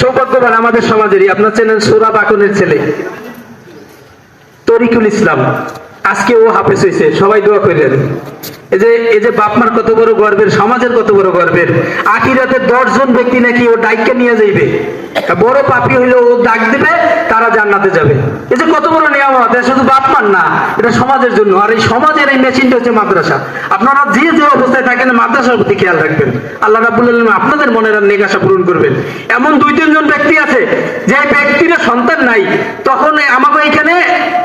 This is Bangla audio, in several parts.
সৌভাগ্যবান আমাদের সমাজেরই, আপনার চেনেন সুরা বাকনের ছেলে, তরিকুল ইসলাম। আজকে ও হাফেজ হয়েছে, সবাই দোয়া করলেন। এই যে এই যে বাপমার কত বড় গর্বের, সমাজের কত বড় গর্বের। আখিরাতে দশজন ব্যক্তি নাকি ও ডাইকে নিয়ে যাইবে। বড় পাপি হইলে ও ডাক দিবে, তারা জান্নাতে যাবে। এই কত বড় নিয়ামত এটা শুধু বাপমার না, এটা সমাজের জন্য। আর এই সমাজের এই মেশিনটা হচ্ছে মাদ্রাসা। আপনারা যে যে অবস্থায় থাকেন, মাদ্রাসার প্রতি খেয়াল রাখবেন। আল্লাহ রাবুল আলম আপনাদের মনের আর নেগাসা পূরণ করবেন। এমন দুই তিনজন ব্যক্তি আছে, যে ব্যক্তির সন্তান নাই, তখন আমাকে এখানে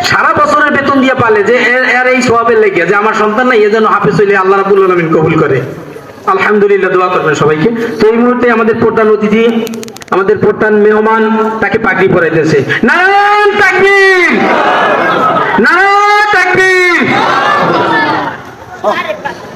সারা বছরের বেতন দিয়ে পালে যে এর এই সবাবের লেগে যে আমার সন্তান নাই এ যেন হাফেজ হইলে আল্লাহ রাবুল আলমিন কবুল করে। আলহামদুলিল্লাহ, দোয়া করবেন সবাইকে। তো এই মুহূর্তে আমাদের প্রধান অতিথি, আমাদের প্রধান মেহমান, তাকে পাগড়ি পরাইতেছে। নারায়ণ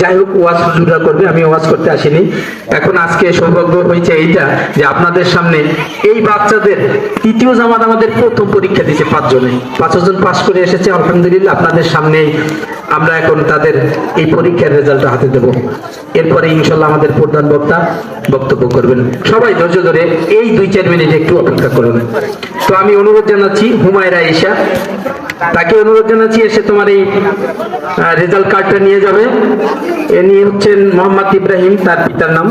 যাই হোক ওয়াজ হুজুরা করবে, আমি ওয়াজ করতে আসিনি। এখন আজকে সৌভাগ্য হয়েছে এইটা যে আপনাদের সামনে এই বাচ্চাদের তৃতীয় জামাত আমাদের প্রথম পরীক্ষা দিয়েছে পাঁচজনে। পাঁচজন পাস করে এসেছে, আলহামদুলিল্লাহ আপনাদের সামনে আমরা এখন তাদের এই পরীক্ষার রেজাল্ট হাতে দেব। এরপরে ইনশাল্লাহ আমাদের প্রধান বক্তা বক্তব্য করবেন। সবাই ধৈর্য ধরে এই দুই চার মিনিট একটু অপেক্ষা করবেন তো আমি অনুরোধ জানাচ্ছি হুমায়রা ঈশা। তাকে অনুরোধ জানাচ্ছি, এসে তোমার এই রেজাল্ট কার্ডটা নিয়ে যাবে। ইনি হচ্ছেন মোহাম্মদ ইব্রাহিম, তার পিতার নাম।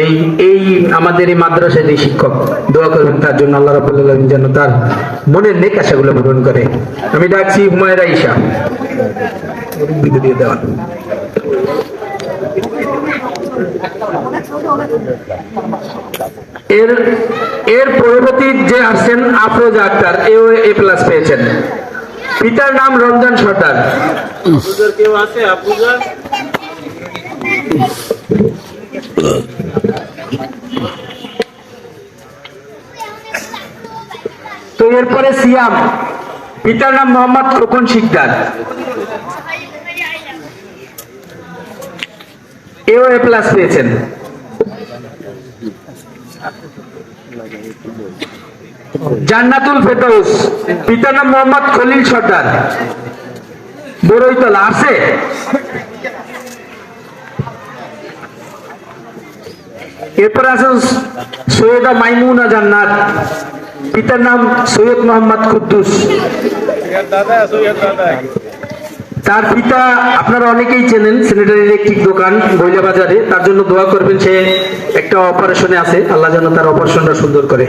এই এই আমাদের এই মাদ্রাসার এই শিক্ষক। দোয়া করবেন তার জন্য আল্লাহ রাবুল আলমিন যেন তার মনের নেক আশাগুলো পূরণ করে। আমি ডাকছি হুমায়রা ঈশা। দেওয়া এর এর পরবর্তী যে আসছেন আফরোজ আক্তার, এও এ প্লাস পেয়েছেন। পিতার নাম রমজান সর্দার। কেউ আছে? আপুজার তো এরপরে সিয়াম। পিতার নাম মোহাম্মদ খোকন শিকদার। এও এ প্লাস পেয়েছেন। জান্নাতুল ফেরদৌস পিতার নাম মোহাম্মদ খলিল সর্দার। বড়ইতলা আছে এরপর আছেন সৈয়দা মাইমুনা জান্নাত। পিতার নাম সৈয়দ মোহাম্মদ কুদ্দুস। তার পিতা আপনারা অনেকেই চেনেন সিলেটের ইলেকট্রিক দোকান বইলা বাজারে তার জন্য দোয়া করবেন, সে একটা অপারেশনে আছে। আল্লাহ যেন তার অপারেশনটা সুন্দর করে।